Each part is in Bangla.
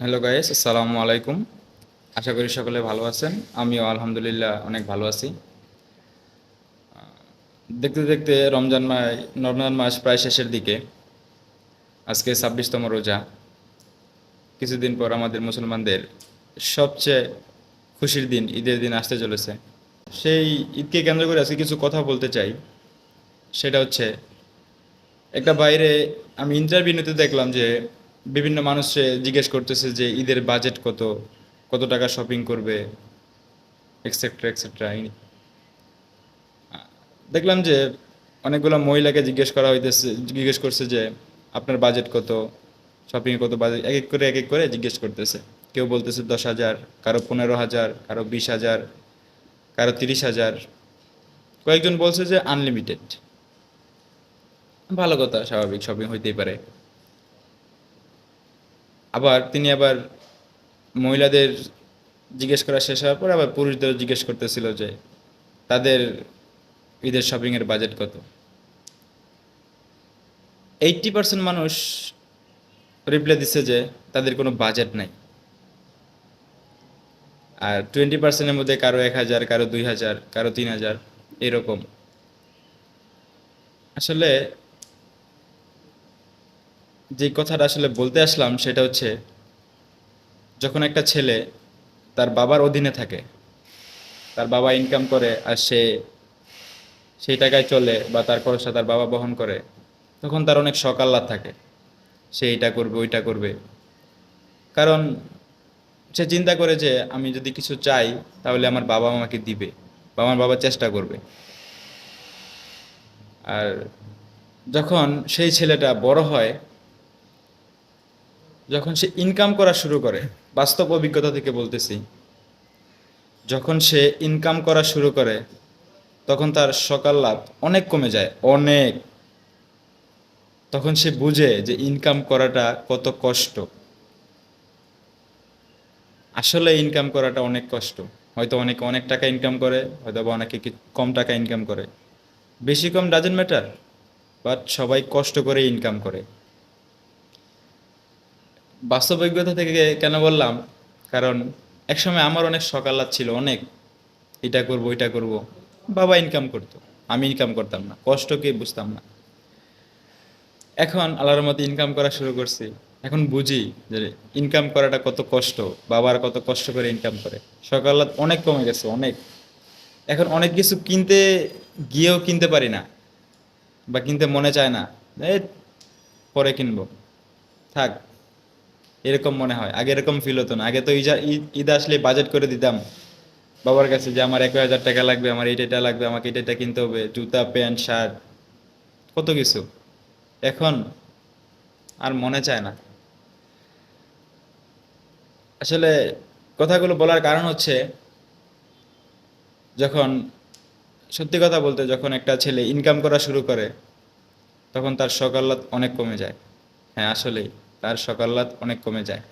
হ্যালো গাইস, আসসালামু আলাইকুম। আশা করি সকলে ভালো আছেন। আমিও আলহামদুলিল্লাহ অনেক ভালো আছি। দেখতে দেখতে রমজান মাস রমজান মাস প্রায় শেষের দিকে। আজকে ছাব্বিশতম রোজা। কিছুদিন পর আমাদের মুসলমানদের সবচেয়ে খুশির দিন, ঈদের দিন আসতে চলেছে। সেই ঈদকে কেন্দ্র করে আজকে কিছু কথা বলতে চাই। সেটা হচ্ছে, একটা বাইরে আমি ইন্টারভিউতে দেখলাম যে বিভিন্ন মানুষে জিজ্ঞেস করতেছে যে ঈদের বাজেট কত? কত টাকা শপিং করবে? এক্সেট্রা এক্সেট্রা দেখলাম যে অনেকগুলো মহিলাকে জিজ্ঞেস করা হইতেছে, জিজ্ঞেস করছে যে আপনার বাজেট কত? শপিং কত বাজেট এক এক করে, এক এক করে জিজ্ঞেস করতেছে। কেউ বলতেছে দশ হাজার, কারও পনেরো হাজার, কারও বিশ হাজার, কারও তিরিশ হাজার। কয়েকজন বলছে যে আনলিমিটেড ভালো কথা, স্বাভাবিক শপিং হইতেই পারে। আবার তিনি আবার মহিলাদের জিজ্ঞেস করা শেষ হওয়ার পর আবার পুরুষদের জিজ্ঞেস করতেছিল যে তাদের ঈদের শপিংয়ের বাজেট কত? এইটটি পার্সেন্ট মানুষ রিপ্লাই দিচ্ছে যে তাদের কোনো বাজেট নাই। আর টোয়েন্টি পার্সেন্টের মধ্যে কারও এক হাজার, কারও দুই হাজার, কারও তিন হাজার, এরকম। আসলে যে কথাটা আসলে বলতে আসলাম সেটা হচ্ছে, যখন একটা ছেলে তার বাবার অধীনে থাকে, তার বাবা ইনকাম করে আর সে সেই টাকায় চলে বা তার খরচটা তার বাবা বহন করে, তখন তার অনেক শখ থাকে। সে এইটা করবে, ওইটা করবে। কারণ সে চিন্তা করে যে আমি যদি কিছু চাই, তাহলে আমার বাবা আমাকে দিবে বা আমার বাবা চেষ্টা করবে। আর যখন সেই ছেলেটা বড় হয় যখন সে ইনকাম করা শুরু করে, বাস্তব অভিজ্ঞতা থেকে বলতেছি, যখন সে ইনকাম করা শুরু করে, তখন তার সকাল লাভ অনেক কমে যায়, অনেক। তখন সে বুঝে যে ইনকাম করাটা কত কষ্ট। আসলে ইনকাম করাটা অনেক কষ্ট। হয়তো অনেকে অনেক টাকা ইনকাম করে, হয়তো বা অনেকে কম টাকা ইনকাম করে। বেশি কম ডাজেন্ট ম্যাটার বাট সবাই কষ্ট করে ইনকাম করে। বাস্তব অভিজ্ঞতা থেকে কেন বললাম? কারণ একসময় আমার অনেক সকালাত ছিল, অনেক। এটা করব এটা করব। বাবা ইনকাম করতো, আমি ইনকাম করতাম না কষ্টকে বুঝতাম না। এখন আল্লাহর মতো ইনকাম করা শুরু করছি। এখন বুঝি যে ইনকাম করাটা কত কষ্ট, বাবার কত কষ্ট করে ইনকাম করে। সকালাত অনেক কমে গেছে, অনেক। এখন অনেক কিছু কিনতে গিয়েও কিনতে পারি না, বা কিনতে মনে চায় না পরে কিনবো। থাক এরকম মনে হয়। আগে এরকম ফিল হতো না। আগে তো ঈদ- আসলে বাজেট করে দিতাম। বাবার কাছে যে, আমার এক হাজার টাকা লাগবে, আমার এইটা এটা লাগবে, আমাকে এটা এটা কিনতে হবে, জুতা, প্যান্ট, শার্ট, কত কিছু। এখন আর মনে চায় না। আসলে কথাগুলো বলার কারণ হচ্ছে, যখন সত্যি কথা বলতে যখন একটা ছেলে ইনকাম করা শুরু করে, তখন তার সকাল্লাত অনেক কমে যায়। হ্যাঁ আসলেই। তার সকাল্লাত অনেক কমে যায়।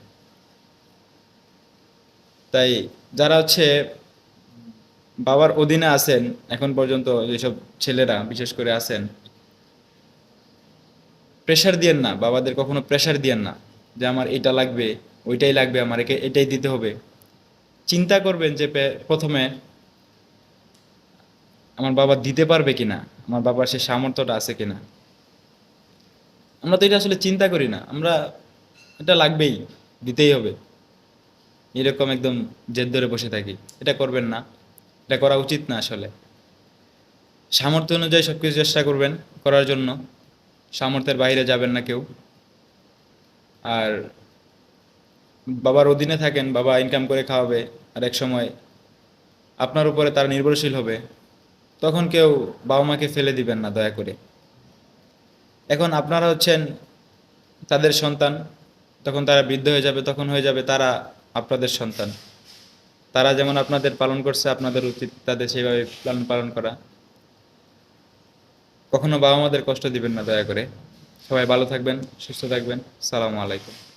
তাই যারা হচ্ছে বাবার অধীনে আছেন, এখন পর্যন্ত যেসব ছেলেরা বিশেষ করে আছেন প্রেশার দিয়েন না, বাবাদের কখনো প্রেশার দিয়েন না যে আমার এটা লাগবে, ওইটাই লাগবে আমার একে এটাই দিতে হবে। চিন্তা করবেন যে প্রথমে আমার বাবা দিতে পারবে কিনা, আমার বাবার সে সামর্থ্যটা আছে কিনা। আমরা তো এটা আসলে চিন্তা করি না, আমরা এটা লাগবেই, দিতেই হবে। এরকম একদম জেদ ধরে বসে থাকি। এটা করবেন না। এটা করা উচিত না আসলে। সামর্থ্য অনুযায়ী সব কিছু চেষ্টা করবেন করার জন্য। সামর্থ্যের বাইরে যাবেন না কেউ। আর বাবার অধীনে থাকেন, বাবা ইনকাম করে খাওয়াবে আর এক সময় আপনার উপরে তারা নির্ভরশীল হবে, তখন কেউ বাবা মাকে ফেলে দিবেন না দয়া করে। এখন আপনারা হচ্ছেন তাদের সন্তান তখন তারা বৃদ্ধ হয়ে যাবে, তখন হয়ে যাবে তারা আপনাদের সন্তান। তারা যেমন আপনাদের পালন করছে, আপনাদের উচিত তাদের সেইভাবে লালন পালন করা। কখনো বাবা মাদের কষ্ট দিবেন না দয়া করে। সবাই ভালো থাকবেন, সুস্থ থাকবেন। সালামু আলাইকুম।